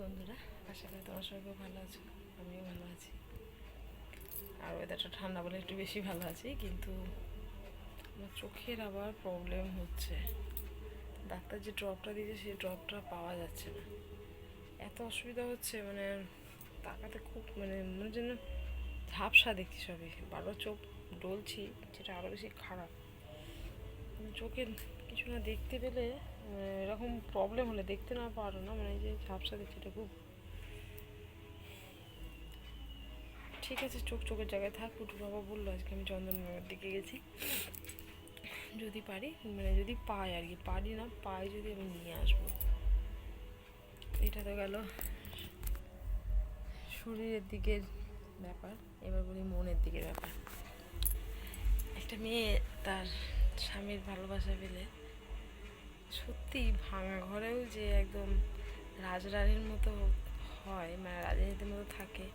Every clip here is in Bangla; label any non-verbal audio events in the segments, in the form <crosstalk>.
বন্ধুরা? আশা করি তোমার সবাই খুব ভালো আছো। আমিও ভালো আছি। আর ওয়েদারটা ঠান্ডা বলে একটু বেশি ভালো আছি, কিন্তু আমার চোখের আবার প্রবলেম হচ্ছে। ডাক্তার যে ড্রপটা দিয়েছে, সেই ড্রপটা পাওয়া যাচ্ছে না। এত অসুবিধা হচ্ছে মানে তাকাতে খুব মানে মনে যেন ঝাপসা দেখছি সবই। বারবার চোখ ডলছি, যেটা আরও বেশি খারাপ। মানে চোখে কিছু না দেখতে পেলে এরকম প্রবলেম হলে দেখতে না পারো না মানে যে ঝাপসা দেখছি এটা খুব। ঠিক আছে, চোখ চোখের জায়গায় থাক, পুটু বাবা বলল, আজকে আমি চন্দননগরের দিকে গেছি। যদি পারি মানে যদি পাই আর কি, পারি না, পাই যদি আমি নিয়ে আসব। এটা তো গেল শরীরের দিকের ব্যাপার, এবার বলি মনের দিকের ব্যাপার। একটা মেয়ে তার স্বামীর ভালোবাসা পেলে সত্যি ভাঙা ঘরেও যে একদম রাজরানীর মতো হয় মানে রাজনীতির মতো থাকে,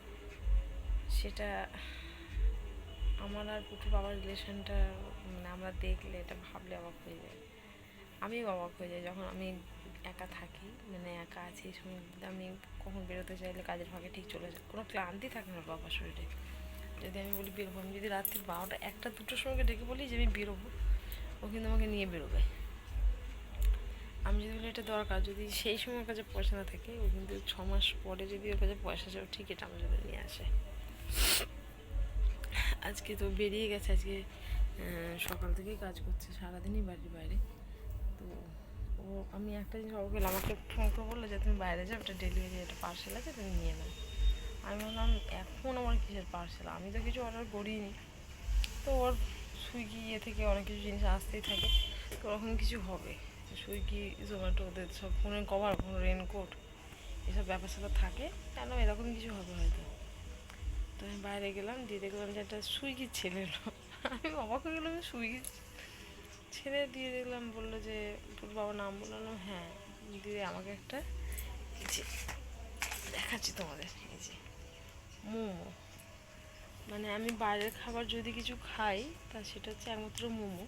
সেটা আমার আর পুটু বাবার রিলেশনটা মানে আমরা দেখলে এটা ভাবলে অবাক হয়ে যায়। আমিও অবাক হয়ে যাই যখন আমি একা থাকি মানে একা আছি সময় আমি কখন বেরোতে চাইলে কাজের ফাঁকে ঠিক চলে যায় কোনো ক্লান্তি থাকে না বাবার শরীরে। যদি আমি বলি বেরোবো, আমি যদি রাত্রি বারোটা, একটা, দুটোর সময় ডেকে বলি যে আমি বেরোবো ও কিন্তু আমাকে নিয়ে বেরোবে। আমি যদি বলি এটা দরকার, যদি সেই সময় ওর কাছে পয়সা না থাকে, ও কিন্তু ছ মাস পরে যদি ওর কাছে পয়সা আসে, ও ঠিক এটা আমার জন্য নিয়ে আসে। আজকে তো বেরিয়ে গেছে, আজকে সকাল থেকেই কাজ করছে, সারাদিনই বাড়ির বাইরে। তো ও, আমি একটা জিনিস অবাক হলাম, আমাকে ফোন করে বলল যে, তুমি বাইরে যাও একটা ডেলিভারি একটা পার্সেল আছে, তুমি নিয়ে নাও। আমি বললাম, এখন আমার কিসের পার্সেল আমি তো কিছু অর্ডার করিনি। তো ওর সুইগি ইয়ে থেকে অনেক কিছু জিনিস আসতেই থাকে, তো ওরকম কিছু হবে। সুইগি, জোম্যাটো, ওদের সব ফোনের কভার কোনো রেনকোট এসব ব্যাপার স্যাপার থাকে, কেন এরকম কিছু হবে হয়তো? তো আমি বাইরে গেলাম, দিয়ে দেখলাম যে একটা সুইগির ছেলে আমি অবাক হয়ে গেলাম সুইগি ছেলে, দিয়ে দেখলাম বলল যে, তোর বাবার নাম বললাম হ্যাঁ দিয়ে আমাকে একটা দেখাচ্ছি তোমাদের, এই যে মোমো। মানে আমি বাইরের খাবার যদি কিছু খাই, তা সেটা হচ্ছে একমাত্র মোমো।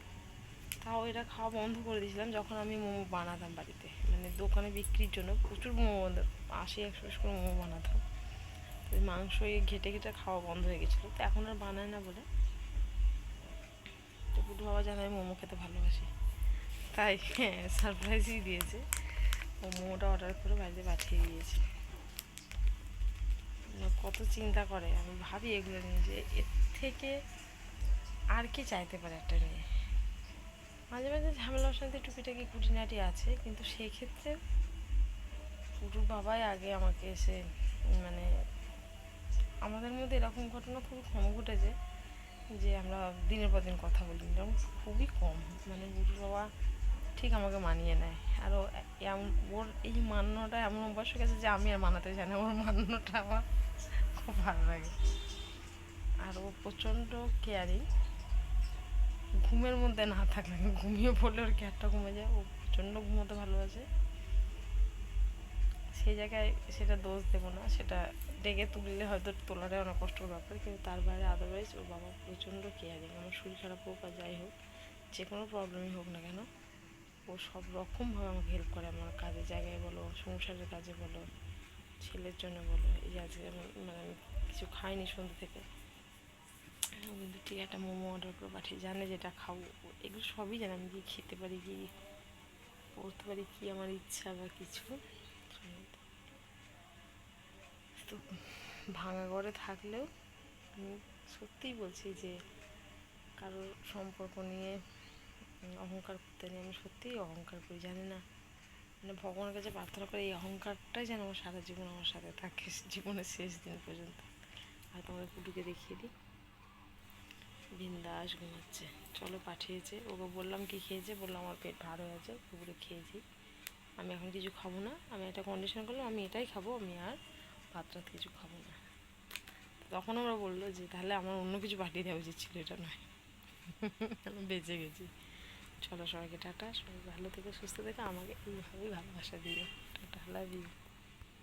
তাও এটা খাওয়া বন্ধ করে দিয়েছিলাম যখন আমি মোমো বানাতাম বাড়িতে। মানে দোকানে বিক্রির জন্য প্রচুর মোমো বন্ধ, আশি, একশো করে মোমো বানাতাম। তো মাংস এই ঘেটে ঘেটে খাওয়া বন্ধ হয়ে গেছিল। তো এখন আর বানায় না বলে। তো বুধ বাবা জানে আমি মোমো খেতে ভালোবাসি। তাই হ্যাঁ সারপ্রাইজই দিয়েছে। মোমোটা অর্ডার করে বাড়িতে পাঠিয়ে দিয়েছে। কত চিন্তা করে? আমি ভাবি এগুলো নিয়ে যে এর থেকে আর কি চাইতে পারে একটা মেয়ে? মাঝে মাঝে ঝামেলা অশান্তি টুকিটাকি খুঁটিনাটি আছে, কিন্তু সেক্ষেত্রে পুরুর বাবাই আগে আমাকে এসে মানে আমাদের মধ্যে এরকম ঘটনা খুবই কম ঘটেছে যে আমরা দিনের পর দিন কথা বলি। এরকম খুবই কম। মানে বুড়ুর বাবা ঠিক আমাকে মানিয়ে নেয়। আরও এমন ওর এই মান্যটা এমন অভ্যাস হয়ে গেছে যে আমি আর মানাতে জানি ওর মান্যটা আমার খুব ভালো লাগে। আর ও প্রচণ্ড কেয়ারিং ঘুমের মধ্যে না থাকলে ঘুমিয়ে পড়লে ওর কেয়ারটা কমে যায়। ও প্রচণ্ড ঘুমোতে ভালোবাসে। সেই জায়গায় সেটা দোষ দেবো না। সেটা ডেকে তুললে হয়তো তোলাটাই অনেক কষ্টের ব্যাপার। কিন্তু তার বাইরে আদারওয়াইজ ওর বাবা প্রচণ্ড কেয়ারিং আমার শরীর খারাপ হোক আর যাই হোক, যে কোনো প্রবলেমই হোক না কেন, ও সব রকমভাবে আমাকে হেল্প করে। আমার কাজের জায়গায় বলো, সংসারের কাজে বলো ছেলের জন্য বলো, এই আজকে আমি মানে আমি কিছু খাইনি সন্ধ্যে থেকে। কিন্তু ঠিক একটা মোমো অর্ডার করে পাঠিয়ে, জানে যেটা খাব? এগুলো সবই জানে, আমি কি খেতে পারি কি পড়তে পারি কি আমার ইচ্ছা বা কিছু। তো ভাঙা ঘরে থাকলেও আমি সত্যিই বলছি যে কারোর সম্পর্ক নিয়ে অহংকার করতে নিয়ে আমি সত্যিই অহংকার করি, জানি না। মানে ভগবানের কাছে প্রার্থনা করে এই অহংকারটাই যেন আমার সারা জীবন আমার সাথে থাকে, জীবনের শেষ দিন পর্যন্ত। আর তোমাদের পুটুকে দেখিয়ে দিই। বিন্দাস ঘুমাচ্ছে। চলো পাঠিয়েছে। ওকে বললাম কি খেয়েছে? বললাম আমার পেট ভার হয়ে আছে পুকুরে খেয়েছি। আমি এখন কিছু খাব না। আমি একটা কন্ডিশন করলাম, আমি এটাই খাব, আমি আর ভাত টাত কিছু খাব না। তখন আমরা বলল যে, তাহলে আমার অন্য কিছু পাঠিয়ে দেওয়া উচিত ছিল, এটা নয়। <laughs> বেঁচে গেছি। চলো সবাইকে টাটা, সবাই ভালো থেকে, সুস্থ থেকে, আমাকে এইভাবেই ভালোবাসা দিও। Tata love you